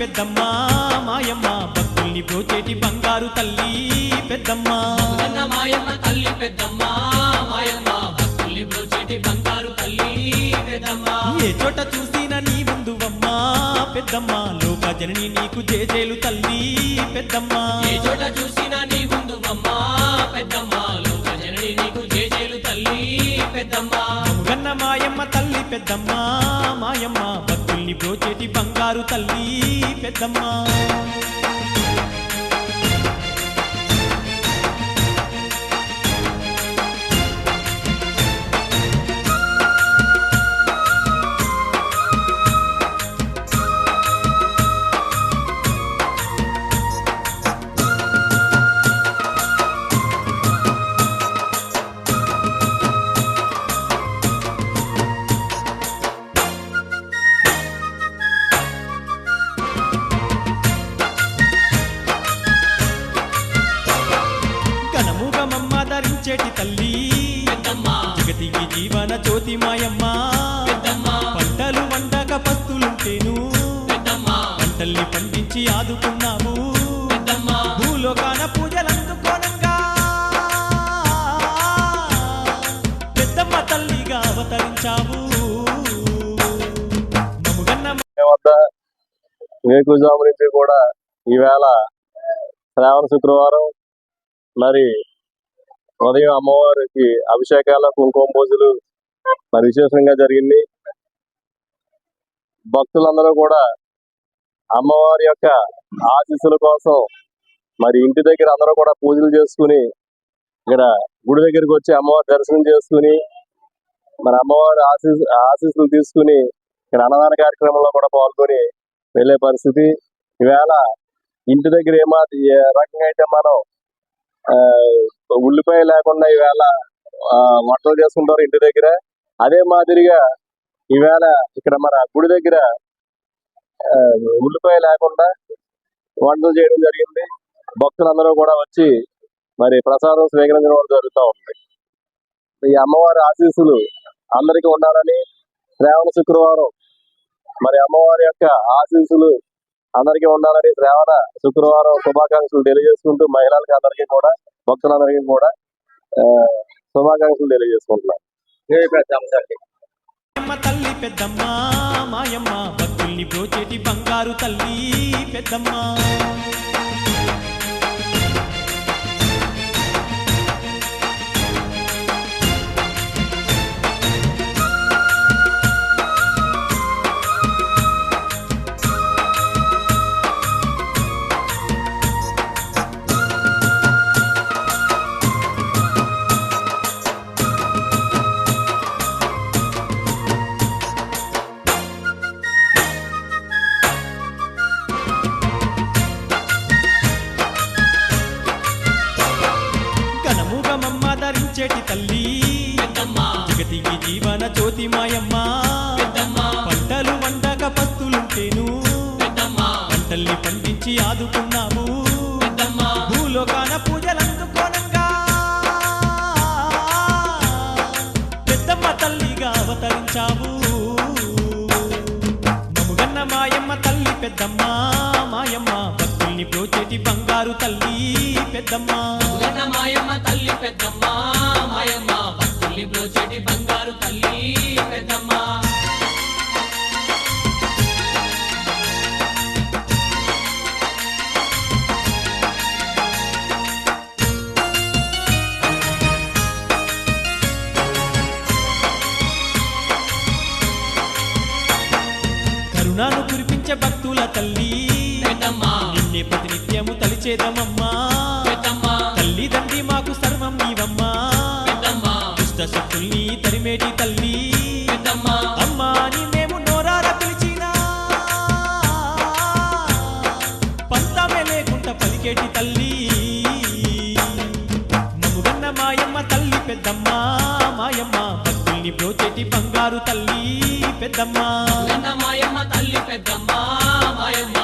పెద్దమ్మ మాయమ్మ భక్తుల్ని బ్రోచేటి బంగారు తల్లి పెద్దమ్మ. మాయమ్మ తల్లి పెద్దమ్మ మాయమ్మ భక్తుల్ని బ్రోచేటి బంగారు తల్లి పెద్దమ్మ. ఏ చోట చూసినా నీ ముందువమ్మ పెద్దమ్మ లోక జనని నీకు జేజేలు తల్లి పెద్దమ్మ. ఏ చోట చూసినా నీ ముందు అమ్మ పెద్దమ్మ లోక జనని నీకు జేజేలు తల్లి పెద్దమ్మ. మముగన్న మాయమ్మ తల్లి పెద్దమ్మ మాయమ్మ భక్తుల్ని బ్రోచేటి బంగారు తల్లి పెద్దమ్మ ఘనముగమమ్మ జగతికి జీవన జ్యోతి మాయమ్మ. పంటలు వండక పస్తులుంటేను. పంటల్ని పండించి ఆదుకున్నాము. భూలోకాన పూజలందుకోనంగా. పెద్దమ్మ తల్లిగా అవతరించావు. వేకుజాము నుంచి కూడా ఈవేళ శ్రావణ శుక్రవారం మరి ఉదయం అమ్మవారికి అభిషేకాల కుంకుమ పూజలు మరి విశేషంగా జరిగింది. భక్తులందరూ కూడా అమ్మవారి యొక్క ఆశీస్సుల కోసం మరి ఇంటి దగ్గర అందరూ కూడా పూజలు చేసుకుని ఇక్కడ గుడి దగ్గరికి వచ్చి అమ్మవారి దర్శనం చేసుకుని మరి అమ్మవారి ఆశీస్ ఆశీస్సులు తీసుకుని ఇక్కడ అన్నదాన కార్యక్రమంలో కూడా పాల్గొని వెళ్ళే పరిస్థితి. ఈవేళ ఇంటి దగ్గర ఏమా ఏ రకంగా అయితే మనం ఆ, ఉల్లిపాయ లేకుండా ఈవేళ ఆ, వంటలు చేసుకుంటారు ఇంటి దగ్గర. అదే మాదిరిగా ఈవేళ ఇక్కడ మన గుడి దగ్గర ఉల్లిపాయ లేకుండా వంటలు చేయడం జరిగింది. భక్తులందరూ కూడా వచ్చి మరి ప్రసాదం స్వీకరించడం జరుగుతూ ఉంది. ఈ అమ్మవారి ఆశీస్సులు అందరికీ ఉండాలని శ్రావణ శుక్రవారం మరి అమ్మవారి యొక్క ఆశీస్సులు అందరికీ ఉండాలని శ్రావణ శుక్రవారం శుభాకాంక్షలు తెలియజేసుకుంటూ మహిళలకి అందరికీ కూడా భక్తులందరికీ కూడా ఆ, శుభాకాంక్షలు తెలియజేసుకుంటున్నాను. తల్లి పెద్దమ్మ మాయమ్మ భక్తుల్ని బ్రోచేటి బంగారు తల్లి పెద్దమ్మ. జగతికి జీవన జ్యోతి మాయమ్మ. పంటలు వండక పస్తులుంటేను పంటల్ని పండించి ఆదుకున్నాము. భూలోకాన పూజలందుకోనంగా. పెద్దమ్మ తల్లిగా అవతరించావు. మముగన్న మాయమ్మ తల్లి పెద్దమ్మ. మాయమ్మ భక్తుల్ని బ్రోచేటి బంగారు తల్లి పెద్దమ్మ. మాయమ్మ కురిపించే భక్తుల తల్లి నిన్నే ప్రతినిత్యము తలిచేదమమ్మా. తల్లి తండ్రి మాకు సర్వం నీవమ్మా. దుష్ట శక్తుల్ని తరిమేటి తల్లి. అమ్మా అని మేము నోరార పిలిచినా. పంతమే లేకుండా పలికేటి తల్లి. నమ్ముగన్న మాయమ్మ తల్లి పెద్దమ్మ మాయమ్మ. తోటి బ్రోచెటి బంగారు తల్లి పెద్దమ్మ. మాయమ్మ తల్లి పెద్దమ్మ మాయమ్మ